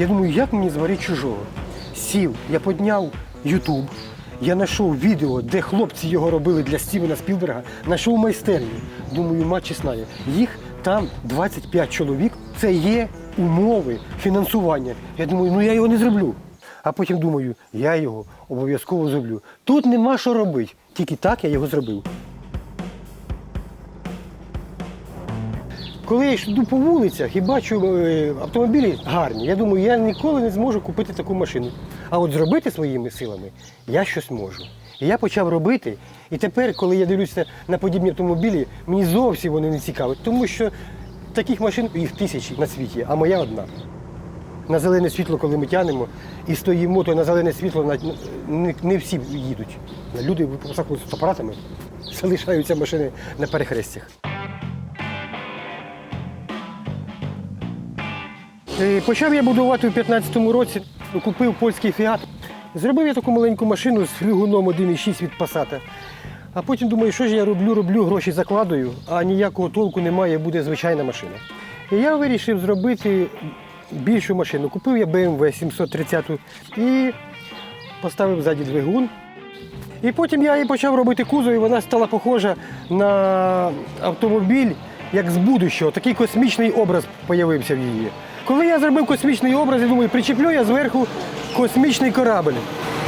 Я думаю, як мені зварити чужого? Сів, я підняв Ютуб, я знайшов відео, де хлопці його робили для Стівена Спілберга, знайшов майстерню. Думаю, мать чесна, їх там 25 чоловік. Це є умови фінансування. Я думаю, ну я його не зроблю. А потім думаю, я його обов'язково зроблю. Тут нема що робити. Тільки так я його зробив. Коли я йду по вулицях і бачу е, автомобілі гарні, я думаю, я ніколи не зможу купити таку машину. А от зробити своїми силами я щось можу. І я почав робити. І тепер, коли я дивлюся на подібні автомобілі, мені зовсім вони не цікаві, тому що таких машин їх тисячі на світі, а моя одна. На зелене світло, коли ми тянемо і стоїмо, то на зелене світло не, всі їдуть. Люди з апаратами, залишаються машини на перехрестях. Почав я будувати у 15-му році, купив польський фіат. Зробив я таку маленьку машину з двигуном 1,6 від Passat. А потім думаю, що ж я роблю, роблю, гроші закладую, а ніякого толку немає, буде звичайна машина. І я вирішив зробити більшу машину. Купив я BMW 730 і поставив ззаді двигун. І потім я її почав робити кузов, і вона стала похожа на автомобіль, як з будущого. Такий космічний образ з'явився в її. Коли я зробив космічний образ, я думаю, причеплю я зверху космічний корабль.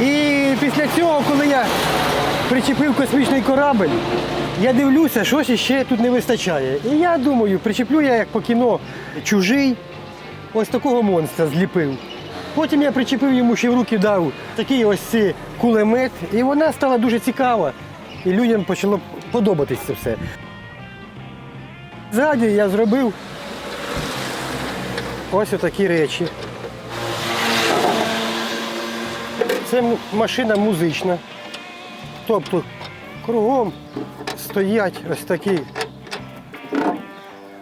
І після цього, коли я причепив космічний корабль, я дивлюся, щось іще тут не вистачає. І я думаю, причеплю я як по кіно чужий, ось такого монстра зліпив. Потім я причепив йому ще в руки дав такий ось цей кулемет, і вона стала дуже цікава. І людям почало подобатись це все. Ззаді я зробив ось такі речі. Це машина музична. Тобто кругом стоять ось такі,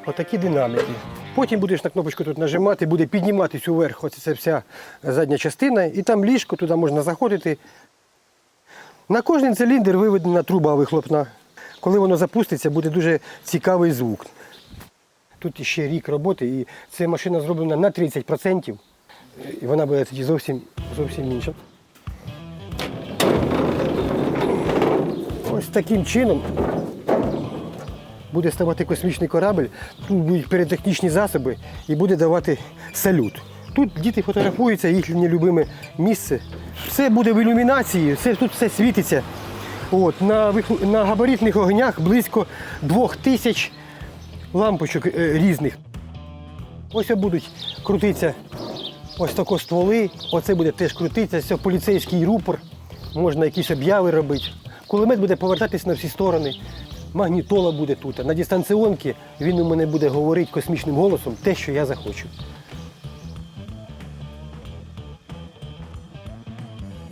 отакі динаміки. Потім будеш на кнопочку тут нажимати, буде підніматись уверх ось ця вся задня частина, і там ліжко, туди можна заходити. На кожен циліндр виведена труба вихлопна. Коли воно запуститься, буде дуже цікавий звук. Тут ще рік роботи, і ця машина зроблена на 30%, і вона буде тоді зовсім, зовсім інша. Ось таким чином буде ставати космічний корабль, тут будуть передтехнічні засоби і буде давати салют. Тут діти фотографуються, їхнє любиме місце. Все буде в ілюмінації, все, тут все світиться. От, на, на габаритних огнях близько двох тисяч лампочок е, різних. Ось будуть крутитися ось тако стволи, оце буде теж крутитися, це поліцейський рупор, можна якісь обяви робити. Кулемет буде повертатись на всі сторони. Магнітола буде тут. На дистанціонці він у мене буде говорити космічним голосом те, що я захочу.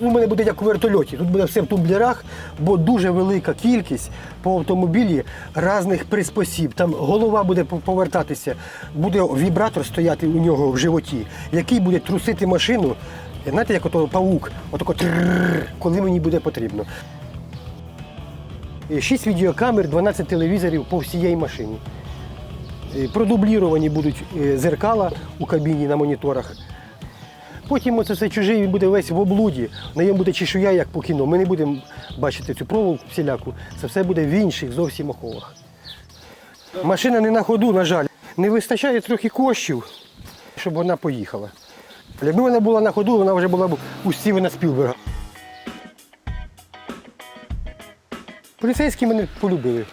У мене буде як у вертольоті. Тут буде все в тумблерах, бо дуже велика кількість по автомобілі різних приспосіб. Там голова буде повертатися, буде вібратор стояти у нього в животі, який буде трусити машину. Знаєте, як ото паук, отако коли мені буде потрібно. Шість відеокамер, 12 телевізорів по всієї машині. І Продубліровані будуть е, зеркала у кабіні на моніторах. Потім оце все чужий він буде весь в облуді, на ньому буде чешуя, як по кіно. Ми не будемо бачити цю проволоку всіляку. Це все буде в інших зовсім оховах. Машина не на ходу, на жаль. Не вистачає трохи коштів, щоб вона поїхала. Якби вона була на ходу, вона вже була б у Стівена Спілберга. Поліцейські мене полюбили.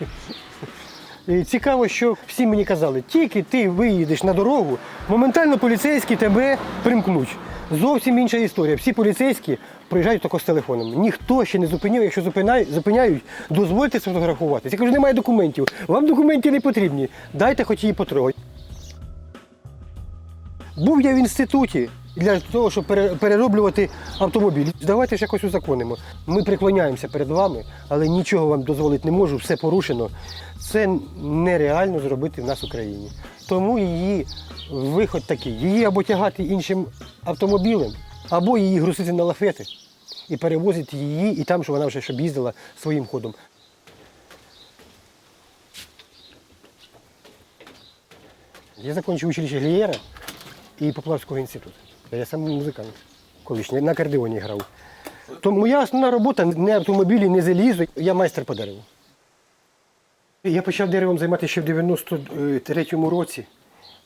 І цікаво, що всі мені казали, тільки ти виїдеш на дорогу, моментально поліцейські тебе примкнуть. Зовсім інша історія. Всі поліцейські приїжджають тако з телефоном. Ніхто ще не зупинив, якщо зупиняють, дозвольте сфотографуватися. Я кажу, немає документів. Вам документи не потрібні. Дайте хоч її потрогати. Був я в інституті для того, щоб перероблювати автомобіль. Давайте ж якось узаконимо. Ми преклоняємося перед вами, але нічого вам дозволити не можу, все порушено. Це нереально зробити в нас в Україні. Тому її виход такий: її або тягати іншим автомобілем, або її грузити на лафети і перевозити її, і там, щоб вона вже щоб їздила своїм ходом. Я закончив училище Глієра і Поплавського інституту. Я сам музикант. Колишній на акордеоні грав. То моя основна робота не автомобілі, не залізо. Я майстер по дереву. Я почав деревом займатися ще в 93-му році.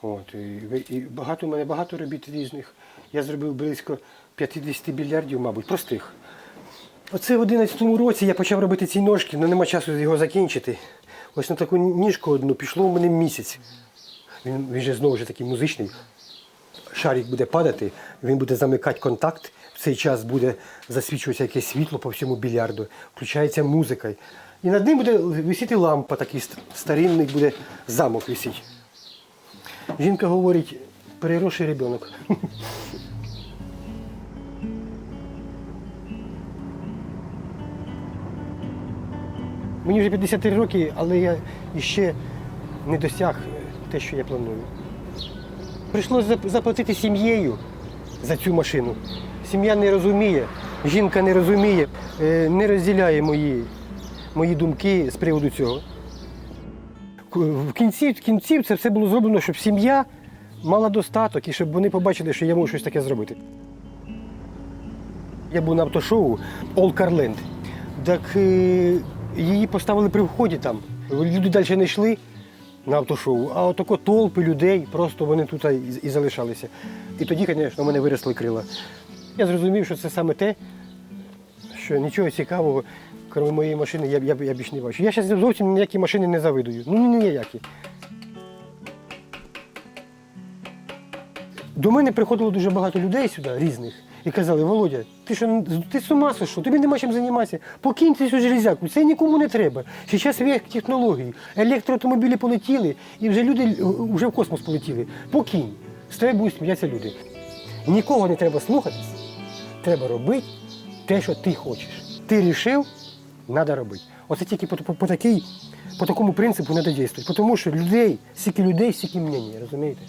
От, і, і багато у мене багато робіт різних. Я зробив близько 50 більярдів, мабуть, простих. Оце в 11-му році я почав робити ці ножки, але нема часу його закінчити. Ось на таку ніжку одну пішло у мене місяць. Він, він же знову ж такий музичний. Шарик буде падати, він буде замикати контакт. В цей час буде засвічуватися якесь світло по всьому більярду, включається музика. І над ним буде висіти лампа, такий старинний буде замок висить. Жінка говорить, переросший ребенок. Мені вже 53 роки, але я ще не досяг те, що я планую. Прийшлося заплатити сім'єю за цю машину. Сім'я не розуміє, жінка не розуміє, е, не розділяє мої, мої думки з приводу цього. В кінці, в кінці це все було зроблено, щоб сім'я мала достаток і щоб вони побачили, що я можу щось таке зробити. Я був на автошоу All Car Land. Так е, її поставили при вході там. Люди далі не йшли на автошоу, а отако толпи людей, просто вони тут і, залишалися. І тоді, звісно, у мене виросли крила. Я зрозумів, що це саме те, що нічого цікавого, крім моєї машини, я, я, я більш не бачу. Я зараз зовсім ніякі машини не завидую. Ну ніякі. До мене приходило дуже багато людей сюди, різних, і казали, Володя, ти що ти з ума сошов, тобі нема чим займатися. Покинь цю железяку, це нікому не треба. Зараз век технологій, електроавтомобілі полетіли, і вже люди е, вже в космос полетіли. Покинь. З тебе будуть сміятися люди. Нікого не треба слухатись, треба робити те, що ти хочеш. Ти рішив, треба робити. Оце тільки по, по, по, такій, по такому принципу треба діяти. Тому що людей, стільки людей, стільки мнення, розумієте?